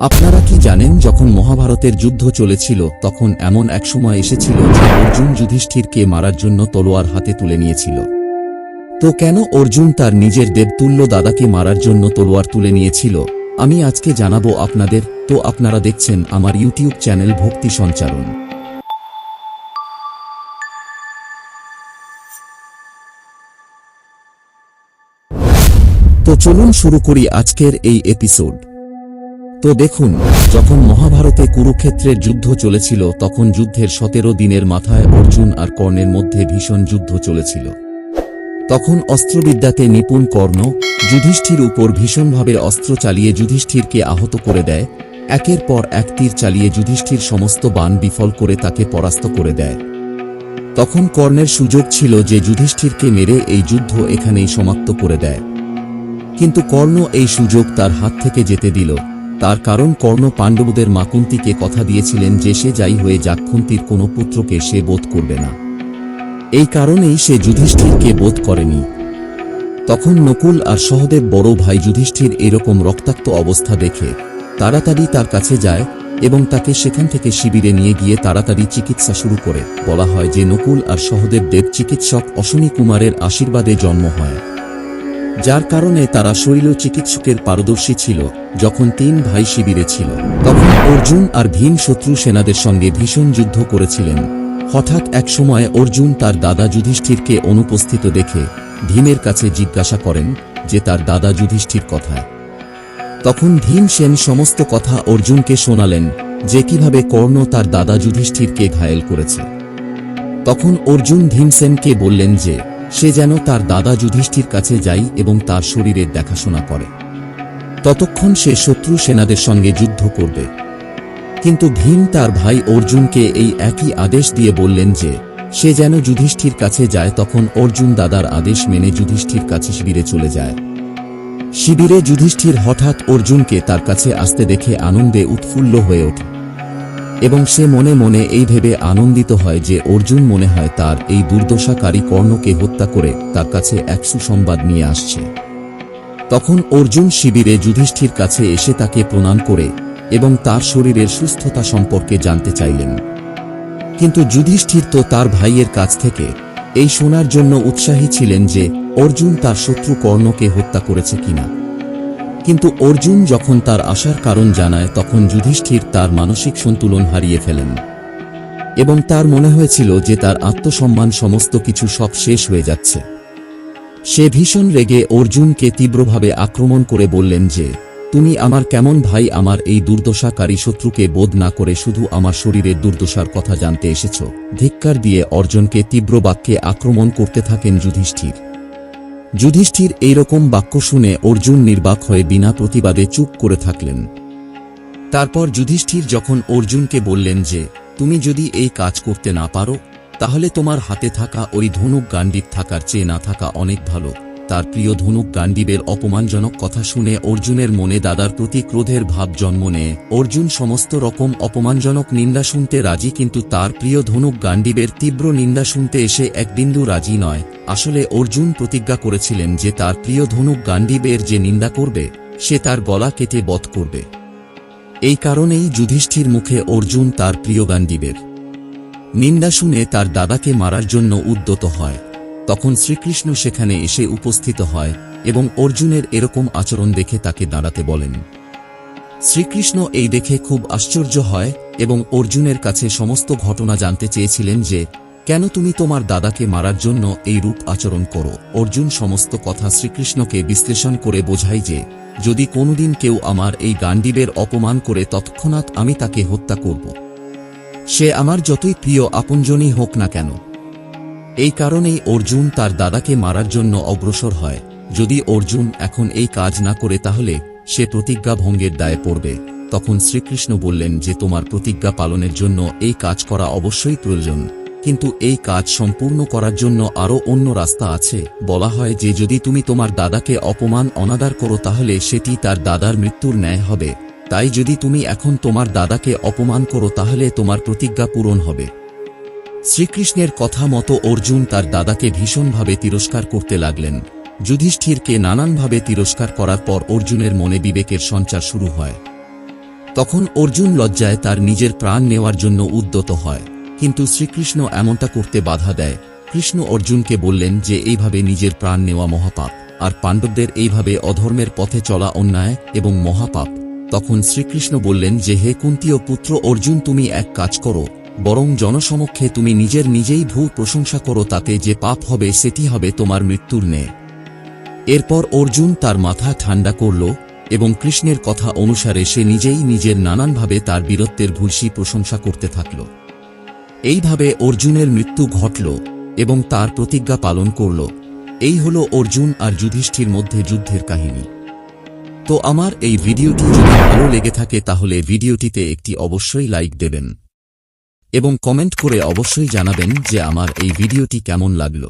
আপনারা কি জানেন, যখন মহাভারতের যুদ্ধ চলেছিল, তখন এমন এক সময় এসেছিল যে অর্জুন যুধিষ্ঠিরকে মারার জন্য তলোয়ার হাতে তুলে নিয়েছিল। তো কেন অর্জুন তার নিজের দেবতুল্য দাদাকে মারার জন্য তলোয়ার তুলে নিয়েছিল? আমি আজকে জানাব আপনাদের। তো আপনারা দেখছেন আমার ইউটিউব চ্যানেল ভক্তি সঞ্চারণ। তো চলুন শুরু করি আজকের এই এপিসোড। তো দেখুন, যখন মহাভারতে কুরুক্ষেত্রের যুদ্ধ চলেছিল, তখন যুদ্ধের সতেরো দিনের মাথায় অর্জুন আর কর্ণের মধ্যে ভীষণ যুদ্ধ চলেছিল। তখন অস্ত্রবিদ্যাতে নিপুণ কর্ণ যুধিষ্ঠির উপর ভীষণভাবে অস্ত্র চালিয়ে যুধিষ্ঠিরকে আহত করে দেয়। একের পর এক তীর চালিয়ে যুধিষ্ঠির সমস্ত বান বিফল করে তাকে পরাস্ত করে দেয়। তখন কর্ণের সুযোগ ছিল যে যুধিষ্ঠিরকে মেরে এই যুদ্ধ এখানেই সমাপ্ত করে দেয়। কিন্তু কর্ণ এই সুযোগ তার হাত থেকে যেতে দিল। তার কারণ কর্ণ পাণ্ডবদের মাকুন্তিকে কথা দিয়েছিলেন যে সে যাই হয়ে যাক্ষুন্তির কোনো পুত্রকে সে বোধ করবে না। এই কারণেই সে যুধিষ্ঠিরকে বোধ করেনি। তখন নকুল আর সহদেব বড় ভাই যুধিষ্ঠির এরকম রক্তাক্ত অবস্থা দেখে তাড়াতাড়ি তার কাছে যায় এবং তাকে সেখান থেকে শিবিরে নিয়ে গিয়ে তাড়াতাড়ি চিকিৎসা শুরু করে। বলা হয় যে নকুল আর সহদেব দেব চিকিৎসক অশ্বনী কুমারের আশীর্বাদে জন্ম হয়। যার কারণে তারা শৈল চিকিৎসকের পারদর্শী ছিল, যখন তিন ভাই শিবিরে ছিল। তখন অর্জুন আর ভীম শত্রু সেনাদের সঙ্গে ভীষণ যুদ্ধ করেছিলেন। হঠাৎ এক সময় অর্জুন তার দাদা যুধিষ্ঠিরকে অনুপস্থিত দেখে ভীমের কাছে জিজ্ঞাসা করেন যে তার দাদা যুধিষ্ঠির কথায়। তখন ভীম সেন সমস্ত কথা অর্জুনকে শোনালেন যে কীভাবে কর্ণ তার দাদা যুধিষ্ঠিরকে ঘায়েল করেছে। তখন অর্জুন ভীমসেনকে বললেন যে সে যেন তার দাদা যুধিষ্ঠির কাছে যাই এবং তার শরীরের দেখাশোনা করে। ততক্ষণ সে শত্রু সেনাদের সঙ্গে যুদ্ধ করবে। কিন্তু ভীম তার ভাই অর্জুনকে এই একই আদেশ দিয়ে বললেন যে, সে যেন যুধিষ্ঠির কাছে যায় তখন অর্জুন দাদার আদেশ মেনে যুধিষ্ঠির কাছে শিবিরে চলে যায়। শিবিরে যুধিষ্ঠির হঠাৎ অর্জুনকে তার কাছে আসতে দেখে আনন্দে উৎফুল্ল হয়ে ওঠে। এবং সে মনে মনে এই ভেবে আনন্দিত হয় যে অর্জুন মনে হয় তার এই দুর্দশাকারী কর্ণকে হত্যা করে তার কাছে এক সুসংবাদ নিয়ে আসছে। তখন অর্জুন শিবিরে যুধিষ্ঠির কাছে এসে তাকে প্রণাম করে এবং তার শরীরের সুস্থতা সম্পর্কে জানতে চাইলেন। কিন্তু যুধিষ্ঠির তো তার ভাইয়ের কাছ থেকে এই শোনার জন্য উৎসাহী ছিলেন যে অর্জুন তার শত্রু কর্ণকে হত্যা করেছে কিনা। কিন্তু অর্জুন যখন তার আসার কারণ জানায়, তখন যুধিষ্ঠির তার মানসিক সন্তুলন হারিয়ে ফেলেন। এবং তার মনে হয়েছিল যে তার আত্মসম্মান সমস্ত কিছু সব শেষ হয়ে যাচ্ছে। সে ভীষণ রেগে অর্জুনকে তীব্রভাবে আক্রমণ করে বললেন যে, তুমি আমার কেমন ভাই, আমার এই দুর্দশাকারী শত্রুকে বোধ না করে শুধু আমার শরীরের দুর্দশার কথা জানতে এসেছ। ধিক্কার দিয়ে অর্জনকে তীব্র বাক্যে আক্রমণ করতে থাকেন যুধিষ্ঠির। যুধিষ্ঠির এইরকম বাক্য শুনে অর্জুন নির্বাক হয়ে বিনা প্রতিবাদে চুপ করে থাকলেন। তারপর যুধিষ্ঠির যখন অর্জুনকে বললেন যে, তুমি যদি এই কাজ করতে না পারো, তাহলে তোমার হাতে থাকা ওই ধনুক গান্ডিত থাকার চেয়ে না থাকা অনেক ভালো। তার প্রিয় ধনুক গান্ডীবের অপমানজনক কথা শুনে অর্জুনের মনে দাদার প্রতি ক্রোধের ভাব জন্ম নেয়। অর্জুন সমস্ত রকম অপমানজনক নিন্দা শুনতে রাজি, কিন্তু তার প্রিয় ধনুক গান্ডীবের তীব্র নিন্দা শুনতে এসে এক বিন্দু রাজি নয়। আসলে অর্জুন প্রতিজ্ঞা করেছিলেন যে তার প্রিয় ধনুক গান্ডীবের যে নিন্দা করবে, সে তার গলা কেটে বধ করবে। এই কারণেই যুধিষ্ঠির মুখে অর্জুন তার প্রিয় গান্ডীবের নিন্দা শুনে তার দাদাকে মারার জন্য উদ্যত হয়। তখন শ্রীকৃষ্ণ সেখানে এসে উপস্থিত হয় এবং অর্জুনের এরকম আচরণ দেখে তাকে দাঁড়াতে বলেন। শ্রীকৃষ্ণ এই দেখে খুব আশ্চর্য হয় এবং অর্জুনের কাছে সমস্ত ঘটনা জানতে চেয়েছিলেন যে, কেন তুমি তোমার দাদাকে মারার জন্য এই রূপ আচরণ করো? অর্জুন সমস্ত কথা শ্রীকৃষ্ণকে বিশ্লেষণ করে বোঝাই যে, যদি কোনোদিন কেউ আমার এই গান্ডীবের অপমান করে তৎক্ষণাৎ আমি তাকে হত্যা করব। সে আমার যতই প্রিয় আপনজনই হোক না কেন এই কারণেই অর্জুন তার দাদাকে মারার জন্য অগ্রসর হয়। যদি অর্জুন এখন এই কাজ না করে তাহলে সে প্রতিজ্ঞা ভঙ্গের দায়ে পড়বে। তখন শ্রীকৃষ্ণ বললেন যে তোমার প্রতিজ্ঞা পালনের জন্য এই কাজ করা অবশ্যই প্রয়োজন। কিন্তু এই কাজ সম্পূর্ণ করার জন্য আরও অন্য রাস্তা আছে। বলা হয় যে যদি তুমি তোমার দাদাকে অপমান, অনাদার করো তাহলে সেটি তার দাদার মৃত্যুর ন্যায় হবে। তাই যদি তুমি এখন তোমার দাদাকে অপমান করো তাহলে তোমার প্রতিজ্ঞা পূরণ হবে। শ্রীকৃষ্ণের কথা মতো অর্জুন তার দাদাকে ভীষণভাবে তিরস্কার করতে লাগলেন। যুধিষ্ঠিরকে নানানভাবে তিরস্কার করার পর অর্জুনের মনে বিবেকের সঞ্চার শুরু হয়। তখন অর্জুন লজ্জায় তার নিজের প্রাণ নেওয়ার জন্য উদ্যত হয়, কিন্তু শ্রীকৃষ্ণ এমনটা করতে বাধা দেয়। কৃষ্ণ অর্জুনকে বললেন যে এইভাবে নিজের প্রাণ নেওয়া মহাপাপ, আর পাণ্ডবদের এইভাবে অধর্মের পথে চলা অন্যায় এবং মহাপাপ। তখন শ্রীকৃষ্ণ বললেন যে, হে কুন্তীয় পুত্র অর্জুন, তুমি এক কাজ করো বরং জনসমক্ষে তুমি নিজের নিজেই ভূ প্রশংসা করো, তাতে যে পাপ হবে সেটি হবে তোমার মৃত্যুর নে এরপর অর্জুন তার মাথা ঠান্ডা করল এবং কৃষ্ণের কথা অনুসারে সে নিজেই নিজের নানানভাবে তার বীরত্বের ভূষী প্রশংসা করতে থাকল। এইভাবে অর্জুনের মৃত্যু ঘটল এবং তার প্রতিজ্ঞা পালন করল। এই হল অর্জুন আর যুধিষ্ঠির মধ্যে যুদ্ধের কাহিনী। তো আমার এই ভিডিওটি যদি ভালো লেগে থাকে তাহলে ভিডিওটিতে একটি অবশ্যই লাইক দেবেন। এবং কমেন্ট করে অবশ্যই জানাবেন যে আমার এই ভিডিওটি কেমন লাগল।